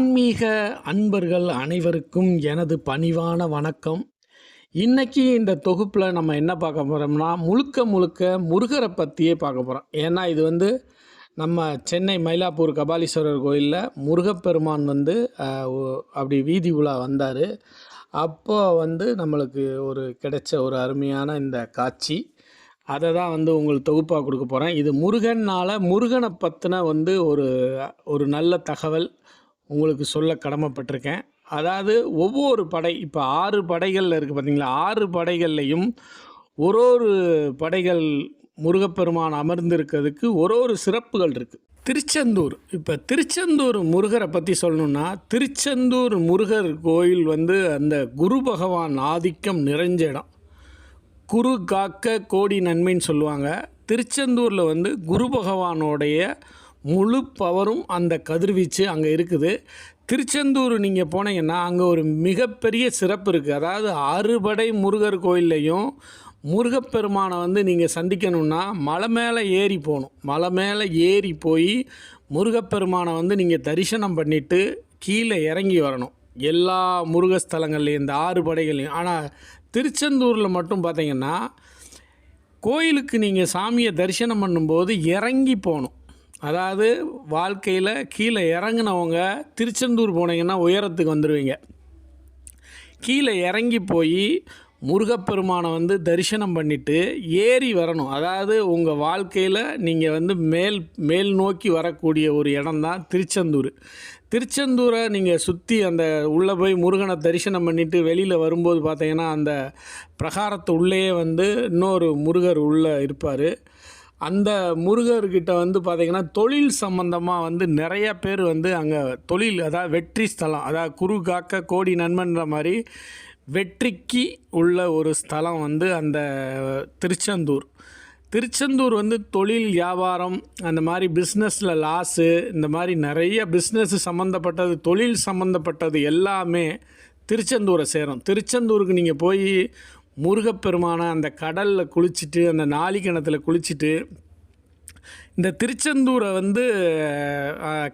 ஆன்மீக அன்பர்கள் அனைவருக்கும் எனது பணிவான வணக்கம். இன்றைக்கி இந்த தொகுப்பில் நம்ம என்ன பார்க்க போகிறோம்னா முழுக்க முழுக்க முருகரை பற்றியே பார்க்க போகிறோம் ஏன்னா இது வந்து நம்ம சென்னை மயிலாப்பூர் கபாலீஸ்வரர் கோயிலில் முருகப்பெருமான் வந்து அப்படி வீதி உலா வந்தார். அப்போ வந்து நம்மளுக்கு ஒரு கிடைச்ச ஒரு அருமையான இந்த காட்சி. அதை தான் வந்து உங்களுக்கு தொகுப்பாக கொடுக்க போகிறேன் இது முருகனால் முருகனை பற்றின வந்து ஒரு ஒரு நல்ல தகவல். உங்களுக்கு சொல்ல கடமைப்பட்டிருக்கேன். அதாவது ஒவ்வொரு படை இப்போ ஆறு படைகளில் இருக்குது பார்த்தீங்களா ஆறு படைகள்லையும் ஒரு ஒரு படைகள் முருகப்பெருமான் அமர்ந்திருக்கிறதுக்கு ஒரு ஒரு சிறப்புகள் இருக்குது திருச்செந்தூர் இப்போ திருச்செந்தூர் முருகரை பற்றி சொல்லணுன்னா திருச்செந்தூர் முருகர் கோயில் வந்து அந்த குரு பகவான் ஆதிக்கம் நிறைஞ்ச இடம். குரு காக்க கோடி நன்மைன்னு சொல்லுவாங்க. திருச்செந்தூரில் வந்து குரு பகவானோடைய முழு பவரும் அந்த கதிர்வீச்சு அங்கே இருக்குது. திருச்செந்தூர் நீங்கள் போனீங்கன்னா அங்கே ஒரு மிகப்பெரிய சிறப்பு இருக்குது அதாவது அறுபடை முருகர் கோயில்லையும் முருகப்பெருமானை வந்து நீங்கள் சந்திக்கணும்னா மலை மேலே ஏறி போகணும். மலை மேலே ஏறி போய் முருகப்பெருமானை வந்து நீங்கள் தரிசனம் பண்ணிவிட்டு கீழே இறங்கி வரணும். எல்லா முருகஸ்தலங்கள்லையும் இந்த ஆறு படைகள்லையும் ஆனால் திருச்செந்தூரில் மட்டும் பார்த்தீங்கன்னா கோயிலுக்கு நீங்கள் சாமியை தரிசனம் பண்ணும்போது இறங்கி போகணும். அதாவது வாழ்க்கையில் கீழே இறங்குனவங்க திருச்செந்தூர் போனீங்கன்னா உயரத்துக்கு வந்துடுவீங்க கீழே இறங்கி போய் முருகப்பெருமானை வந்து தரிசனம் பண்ணிவிட்டு ஏறி வரணும். அதாவது உங்கள் வாழ்க்கையில் நீங்கள் வந்து மேல் மேல் நோக்கி வரக்கூடிய ஒரு இடம்தான் திருச்செந்தூர். திருச்செந்தூரை நீங்கள் சுற்றி அந்த உள்ளே போய் முருகனை தரிசனம் பண்ணிவிட்டு வெளியில் வரும்போது பார்த்தீங்கன்னா அந்த பிரகாரத்து உள்ளேயே வந்து இன்னொரு முருகர் உள்ளே இருப்பார். அந்த முருகர்கிட்ட வந்து பார்த்திங்கன்னா தொழில் சம்பந்தமாக வந்து நிறைய பேர் வந்து அங்கே தொழில் அதாவது வெற்றி ஸ்தலம் அதாவது குரு காக்க கோடி நண்பன்ற மாதிரி வெற்றிக்கு உள்ள ஒரு ஸ்தலம் வந்து அந்த திருச்செந்தூர். திருச்செந்தூர் வந்து தொழில் வியாபாரம் அந்த மாதிரி பிஸ்னஸில் லாஸு இந்த மாதிரி நிறைய பிஸ்னஸ் சம்மந்தப்பட்டது தொழில் சம்மந்தப்பட்டது எல்லாமே திருச்செந்தூரை சேரும். திருச்செந்தூருக்கு நீங்கள் போய் முருகப்பெருமானை அந்த கடலில் குளிச்சுட்டு அந்த நாளி கிணத்துல குளிச்சுட்டு இந்த திருச்செந்தூரை வந்து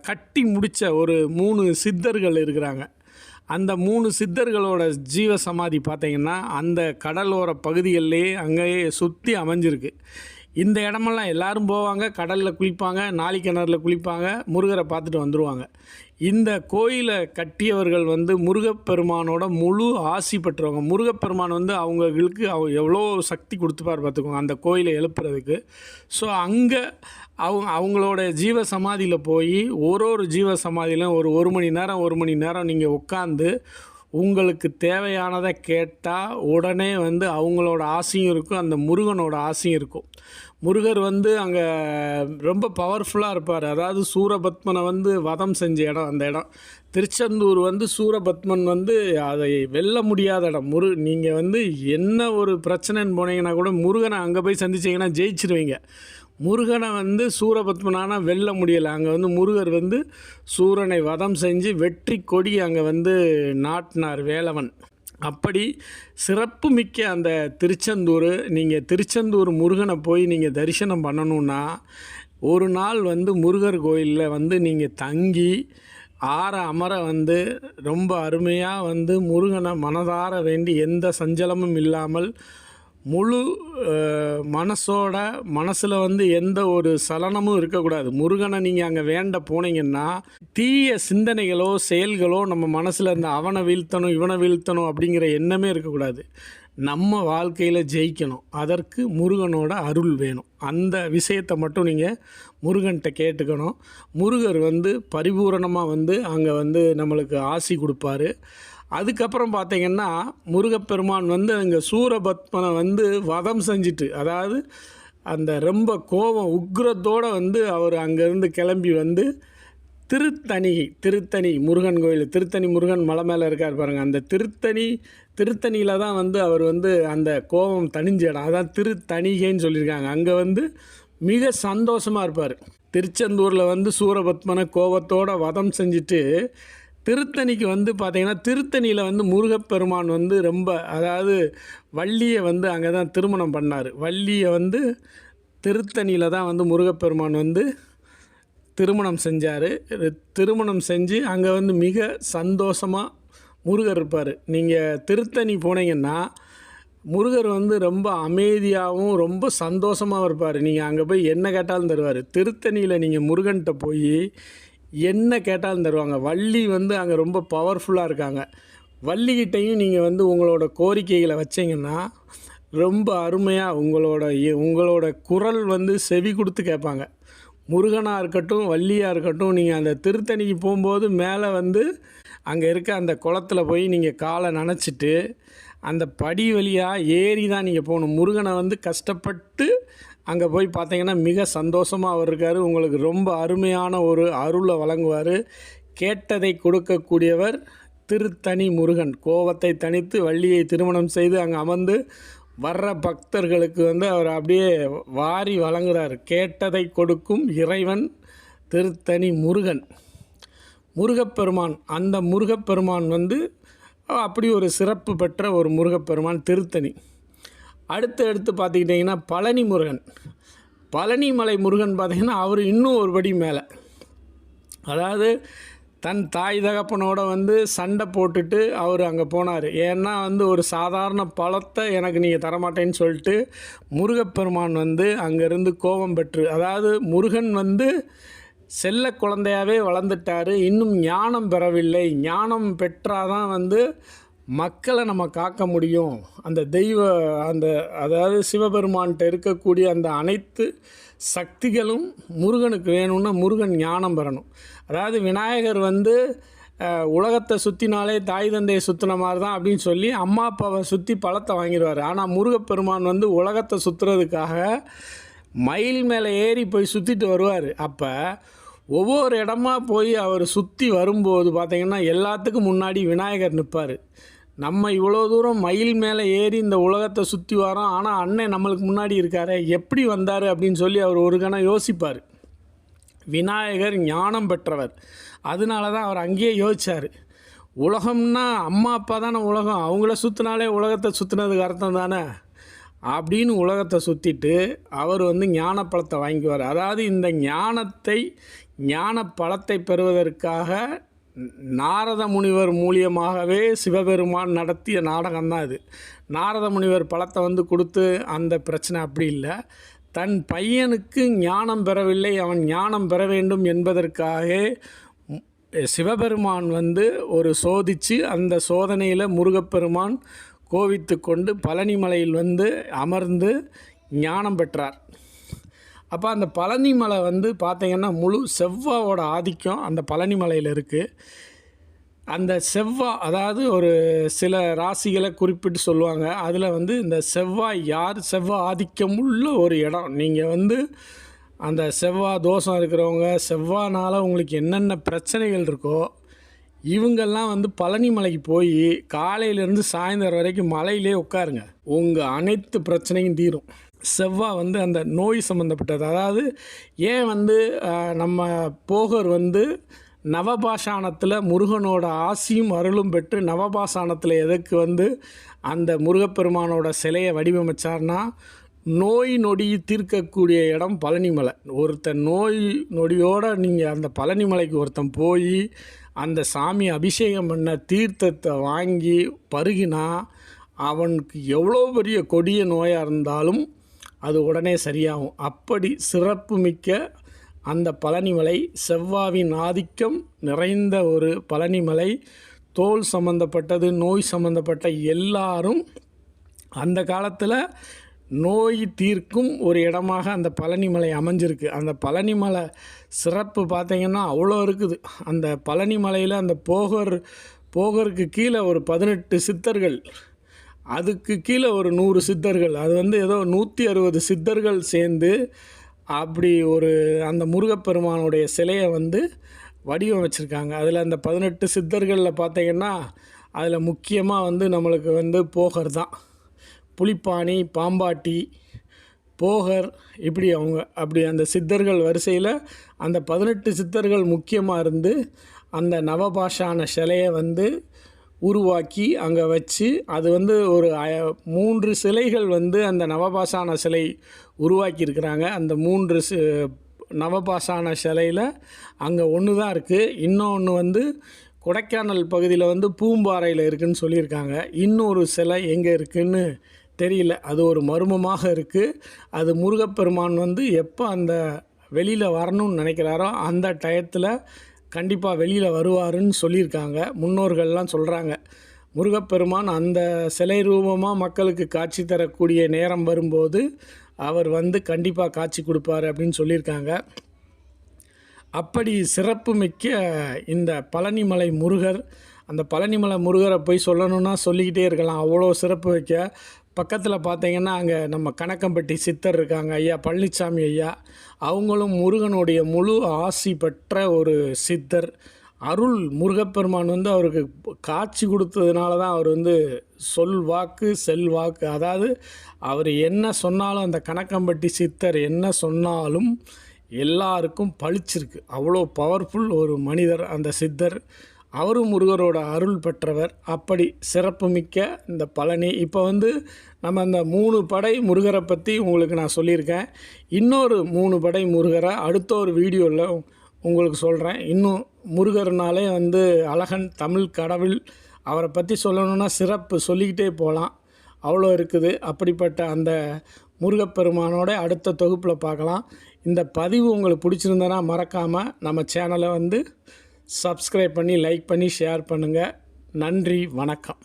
கட்டி முடித்த ஒரு மூணு சித்தர்கள் இருக்கிறாங்க. அந்த மூணு சித்தர்களோட ஜீவ சமாதி பார்த்திங்கன்னா அந்த கடலோர பகுதிகளிலே அங்கேயே சுற்றி அமைஞ்சிருக்கு. இந்த இடமெல்லாம் எல்லோரும் போவாங்க கடலில் குளிப்பாங்க நாளி கிணறுல குளிப்பாங்க முருகரை பார்த்துட்டு வந்துடுவாங்க இந்த கோயிலை கட்டியவர்கள் வந்து முருகப்பெருமானோட முழு ஆசி பெற்றவங்க. முருகப்பெருமான் வந்து அவங்களுக்கு அவ எவ்வளோ சக்தி கொடுத்துப்பார் பார்த்துக்கோங்க அந்த கோயிலை எழுப்புறதுக்கு. ஸோ அங்கே அவங்க அவங்களோட ஜீவ சமாதியில் போய் ஒரு ஒரு ஜீவ சமாதியிலும் ஒரு ஒரு மணி நேரம் ஒரு மணி நேரம் நீங்கள் உட்காந்து உங்களுக்கு தேவையானதை கேட்டால் உடனே வந்து அவங்களோட ஆசையும் இருக்கும் அந்த முருகனோட ஆசையும் இருக்கும். முருகர் வந்து அங்கே ரொம்ப பவர்ஃபுல்லாக இருப்பார். அதாவது சூரபத்மனை வந்து வதம் செஞ்ச இடம் அந்த இடம். திருச்செந்தூர் வந்து சூரபத்மன் வந்து அதை வெல்ல முடியாத இடம். முரு நீங்கள் வந்து என்ன ஒரு பிரச்சனைன்னு போனீங்கன்னா கூட முருகனை அங்கே போய் சந்திச்சிங்கன்னா ஜெயிச்சிருவீங்க. முருகனை வந்து சூரபத்மனான வெல்ல முடியலை. அங்கே வந்து முருகர் வந்து சூரனை வதம் செஞ்சு வெற்றி கொடி அங்கே வந்து நாட்டினார் வேலவன். அப்படி சிறப்பு மிக்க அந்த திருச்செந்தூர் நீங்கள் திருச்செந்தூர் முருகனை போய் நீங்கள் தரிசனம் பண்ணணுன்னா ஒரு நாள் வந்து முருகர் கோயிலில் வந்து நீங்கள் தங்கி ஆற அமர வந்து ரொம்ப அருமையாக வந்து முருகனை மனதார வேண்டி எந்த சஞ்சலமும் இல்லாமல் முழு மனசோட மனசில் வந்து எந்த ஒரு சலனமும் இருக்கக்கூடாது. முருகனை நீங்கள் அங்கே வேண்ட போனீங்கன்னா தீய சிந்தனைகளோ செயல்களோ நம்ம மனசில் இந்த அவனை வீழ்த்தணும் இவனை வீழ்த்தணும் அப்படிங்கிற எண்ணமே இருக்கக்கூடாது. நம்ம வாழ்க்கையில் ஜெயிக்கணும். அதற்கு முருகனோட அருள் வேணும். அந்த விஷயத்தை மட்டும் நீங்கள் முருகன்கிட்ட கேட்டுக்கணும். முருகர் வந்து பரிபூரணமாக வந்து அங்கே வந்து நம்மளுக்கு ஆசி கொடுப்பாரு. அதுக்கப்புறம் பார்த்தீங்கன்னா முருகப்பெருமான் வந்து அங்கே சூரபத்மனை வந்து வதம் செஞ்சுட்டு அதாவது அந்த ரொம்ப கோபம் உக்ரத்தோடு வந்து அவர் அங்கேருந்து கிளம்பி வந்து திருத்தணிகை திருத்தணி முருகன் கோயில் திருத்தணி முருகன் மலை மேலே இருக்கார் பாருங்கள் அந்த திருத்தணி திருத்தணியில் தான் வந்து அவர் வந்து அந்த கோபம் தணிஞ்ச இடம். அதான் திருத்தணிகைன்னு சொல்லியிருக்காங்க. அங்கே வந்து மிக சந்தோஷமாக இருப்பார். திருச்செந்தூரில் வந்து சூரபத்மனை கோபத்தோடு வதம் செஞ்சுட்டு திருத்தணிக்கு வந்து பார்த்தீங்கன்னா திருத்தணியில் வந்து முருகப்பெருமான் வந்து ரொம்ப அதாவது வள்ளியை வந்து அங்கே தான் திருமணம் பண்ணார். வள்ளியை வந்து திருத்தணியில் தான் வந்து முருகப்பெருமான் வந்து திருமணம் செஞ்சார். திருமணம் செஞ்சு அங்கே வந்து மிக சந்தோஷமாக முருகர் இருப்பார். நீங்கள் திருத்தணி போனீங்கன்னா முருகர் வந்து ரொம்ப அமைதியாகவும் ரொம்ப சந்தோஷமாகவும் இருப்பார். நீங்கள் அங்கே போய் என்ன கேட்டாலும் தருவார். திருத்தணியில் நீங்கள் முருகன்கிட்ட போய் என்ன கேட்டாலும் தருவாங்க. வள்ளி வந்து அங்கே ரொம்ப பவர்ஃபுல்லாக இருக்காங்க. வள்ளிக்கிட்டையும் நீங்கள் வந்து உங்களோட கோரிக்கைகளை வச்சிங்கன்னா ரொம்ப அருமையாக உங்களோட உங்களோட குரல் வந்து செவி கொடுத்து கேட்பாங்க. முருகனாக இருக்கட்டும் வள்ளியாக இருக்கட்டும் நீங்கள் அந்த திருத்தணிக்கு போகும்போது மேலே வந்து அங்கே இருக்க அந்த குளத்துல போய் நீங்கள் காலை நனைச்சிட்டு அந்த படி வழியாக ஏறி தான் நீங்கள் போகணும். முருகனை வந்து கஷ்டப்பட்டு அங்கே போய் பார்த்தீங்கன்னா மிக சந்தோஷமாக அவர் இருக்கார். உங்களுக்கு ரொம்ப அருமையான ஒரு அருளை வழங்குவார். கேட்டதை கொடுக்கக்கூடியவர் திருத்தணி முருகன். கோவத்தை தனித்து வள்ளியை திருமணம் செய்து அங்கே அமர்ந்து வர்ற பக்தர்களுக்கு வந்து அவர் அப்படியே வாரி வழங்குறார். கேட்டதை கொடுக்கும் இறைவன் திருத்தணி முருகன். முருகப்பெருமான். அந்த முருகப்பெருமான் வந்து அப்படி ஒரு சிறப்பு பெற்ற ஒரு முருகப்பெருமான் திருத்தணி. அடுத்து அடுத்து பார்த்துக்கிட்டிங்கன்னா பழனி முருகன். பழனிமலை முருகன் பார்த்திங்கன்னா அவர் இன்னும் ஒரு படி மேலே. அதாவது தன் தாய் தகப்பனோட வந்து சண்டை போட்டுட்டு அவர் அங்கே போனார். ஏன்னா வந்து ஒரு சாதாரண பழத்தை எனக்கு நீங்கள் தரமாட்டேன்னு சொல்லிட்டு முருகப்பெருமான் வந்து அங்கேருந்து கோபம் பெற்று அதாவது முருகன் வந்து செல்ல குழந்தையாகவே வளர்ந்துட்டாரு. இன்னும் ஞானம் பெறவில்லை. ஞானம் பெற்றாதான் வந்து மக்களை நம்ம காக்க முடியும். அந்த தெய்வ அந்த அதாவது சிவபெருமான்கிட்ட இருக்கக்கூடிய அந்த அனைத்து சக்திகளும் முருகனுக்கு வேணும்னா முருகன் ஞானம் பெறணும். அதாவது விநாயகர் வந்து உலகத்தை சுற்றினாலே தாய் தந்தையை சுற்றின மாதிரி தான் அப்படின்னு சொல்லி அம்மா அப்பாவை சுற்றி பழத்தை வாங்கிடுவார். ஆனால் முருகப்பெருமான் வந்து உலகத்தை சுற்றுறதுக்காக மயில் மேலே ஏறி போய் சுற்றிட்டு வருவார். அப்போ ஒவ்வொரு இடமா போய் அவர் சுற்றி வரும்போது பார்த்திங்கன்னா எல்லாத்துக்கும் முன்னாடி விநாயகர் நிற்பார் நம்ம இவ்வளோ தூரம் மயில் மேலே ஏறி இந்த உலகத்தை சுற்றி வரோம் ஆனால் அண்ணன் நம்மளுக்கு முன்னாடி இருக்கார். எப்படி வந்தார் அப்படின்னு சொல்லி அவர் ஒரு கணம் யோசிப்பார். விநாயகர் ஞானம் பெற்றவர். அதனால தான் அவர் அங்கேயே யோசிச்சார். உலகம்னா அம்மா அப்பா தானே உலகம். அவங்கள சுற்றினாலே உலகத்தை சுற்றினதுக்கு அர்த்தம் தானே? அப்படின்னு உலகத்தை சுற்றிட்டு அவர் வந்து ஞான பழத்தை வாங்கிக்குவார். அதாவது இந்த ஞானத்தை ஞான பழத்தை பெறுவதற்காக நாரத முனிவர் மூலியமாகவே சிவபெருமான் நடத்திய நாடகம் தான் இது. நாரத முனிவர் பழத்தை வந்து கொடுத்து அந்த பிரச்சனை அப்படி இல்லை. தன் பையனுக்கு ஞானம் பெறவில்லை. அவன் ஞானம் பெற வேண்டும் என்பதற்காக சிவபெருமான் வந்து ஒரு சோதித்து அந்த சோதனையில் முருகப்பெருமான் கோவித்து கொண்டு பழனிமலையில் வந்து அமர்ந்து ஞானம் பெற்றார். அப்போ அந்த பழனிமலை வந்து பார்த்திங்கன்னா முழு செவ்வாவோட ஆதிக்கம் அந்த பழனிமலையில் இருக்குது அந்த செவ்வாய் அதாவது ஒரு சில ராசிகளை குறிப்பிட்டு சொல்லுவாங்க. அதில் வந்து இந்த செவ்வாய் யார்? செவ்வாய் ஆதிக்கம் உள்ள ஒரு இடம். நீங்கள் வந்து அந்த செவ்வாய் தோஷம் இருக்கிறவங்க செவ்வானால் உங்களுக்கு என்னென்ன பிரச்சனைகள் இருக்கோ இவங்கெல்லாம் வந்து பழனி மலைக்கு போய் காலையிலேருந்து சாயந்தரம் வரைக்கும் மலையிலே உட்காருங்க. உங்கள் அனைத்து பிரச்சனையும் தீரும். செவ்வாய் வந்து அந்த நோய் சம்மந்தப்பட்டது அதாவது ஏன் வந்து நம்ம போகர் வந்து நவபாஷாணத்தில் முருகனோட ஆசியும் அருளும் பெற்று நவபாஷாணத்தில் எதுக்கு வந்து அந்த முருகப்பெருமானோட சிலையை வடிவமைச்சார்னா நோய் நொடி தீர்க்கக்கூடிய இடம் பழனிமலை. ஒருத்தன் நோய் நொடியோடு நீங்கள் அந்த பழனிமலைக்கு ஒருத்தன் போய் அந்த சாமி அபிஷேகம் பண்ண தீர்த்தத்தை வாங்கி பருகினா அவனுக்கு எவ்வளோ பெரிய கொடிய நோயாக இருந்தாலும் அது உடனே சரியாகும். அப்படி சிறப்புமிக்க அந்த பழனிமலை செவ்வாவின் ஆதிக்கம் நிறைந்த ஒரு பழனிமலை தோல் சம்பந்தப்பட்டது நோய் சம்பந்தப்பட்ட எல்லாரும் அந்த காலத்தில் நோய் தீர்க்கும் ஒரு இடமாக அந்த பழனிமலை அமைஞ்சிருக்கு. அந்த பழனிமலை சிறப்பு பார்த்திங்கன்னா அவ்வளோ இருக்குது. அந்த பழனிமலையில் அந்த போகர் போகருக்கு கீழே ஒரு பதினெட்டு சித்தர்கள் அதுக்கு கீழே ஒரு நூறு சித்தர்கள் அது வந்து ஏதோ நூற்றி அறுபது சித்தர்கள் சேர்ந்து அப்படி ஒரு அந்த முருகப்பெருமானுடைய சிலையை வந்து வடிவமைச்சிருக்காங்க அதில் அந்த பதினெட்டு சித்தர்களில் பார்த்தீங்கன்னா அதில் முக்கியமாக வந்து நம்மளுக்கு வந்து போகர் தான். புலிப்பாணி பாம்பாட்டி போகர் இப்படி அவங்க அப்படி அந்த சித்தர்கள் வரிசையில் அந்த பதினெட்டு சித்தர்கள் முக்கியமாக இருந்து அந்த நவபாஷான சிலையை வந்து உருவாக்கி அங்கே வச்சு அது வந்து ஒரு மூன்று சிலைகள் வந்து அந்த நவபாஷான சிலை உருவாக்கியிருக்கிறாங்க. அந்த மூன்று சி நவபாஷான சிலையில் அங்கே ஒன்று தான் இருக்குது இன்னொன்று வந்து கொடைக்கானல் பகுதியில் வந்து பூம்பாறையில் இருக்குதுன்னு சொல்லியிருக்காங்க. இன்னொரு சிலை எங்கே இருக்குதுன்னு தெரியல. அது ஒரு மர்மமாக இருக்குது அது முருகப்பெருமான் வந்து எப்போ அந்த வெளியில் வரணும்னு நினைக்கிறாரோ அந்த டயத்தில் கண்டிப்பாக வெளியில் வருவாருன்னு சொல்லியிருக்காங்க. முன்னோர்கள்லாம் சொல்கிறாங்க முருகப்பெருமான் அந்த சிலை ரூபமாக மக்களுக்கு காட்சி தரக்கூடிய நேரம் வரும்போது அவர் வந்து கண்டிப்பாக காட்சி கொடுப்பார் அப்படின்னு சொல்லியிருக்காங்க. அப்படி சிறப்பு மிக்க இந்த பழனிமலை முருகர் அந்த பழனிமலை முருகரை போய் சொல்லணுன்னா சொல்லிக்கிட்டே இருக்கலாம். அவ்வளோ சிறப்பு வைக்க பக்கத்தில் பார்த்தீங்கன்னா அங்கே நம்ம கணக்கம்பட்டி சித்தர் இருக்காங்க ஐயா பழனிசாமி ஐயா. அவங்களும் முருகனுடைய முழு ஆசி பெற்ற ஒரு சித்தர். அருள் முருகப்பெருமான் வந்து அவருக்கு காட்சி கொடுத்ததுனால தான் அவர் வந்து சொல் வாக்கு செல் வாக்கு. அதாவது அவர் என்ன சொன்னாலும் அந்த கணக்கம்பட்டி சித்தர் என்ன சொன்னாலும் எல்லாருக்கும் பளிச்சிருக்கு. அவ்வளோ பவர்ஃபுல் ஒரு மனிதர் அந்த சித்தர். அவரும் முருகரோட அருள் பெற்றவர். அப்படி சிறப்புமிக்க இந்த பழனி. இப்போ வந்து நம்ம அந்த மூணு படை முருகரை பற்றி உங்களுக்கு நான் சொல்லியிருக்கேன். இன்னொரு மூணு படை முருகரை அடுத்த ஒரு வீடியோவில் உங்களுக்கு சொல்கிறேன் இன்னும் முருகர்னாலே வந்து அழகன் தமிழ் கடவுள். அவரை பற்றி சொல்லணுன்னா சிறப்பு சொல்லிக்கிட்டே போகலாம் அவ்வளோ இருக்குது. அப்படிப்பட்ட அந்த முருகப்பெருமானோட அடுத்த தொகுப்பில் பார்க்கலாம். இந்த பதிவு உங்களுக்கு பிடிச்சிருந்தனா மறக்காமல் நம்ம சேனலை வந்து சப்ஸ்கிரைப் பண்ணி லைக் பண்ணி ஷேர் பண்ணுங்கள் நன்றி வணக்கம்.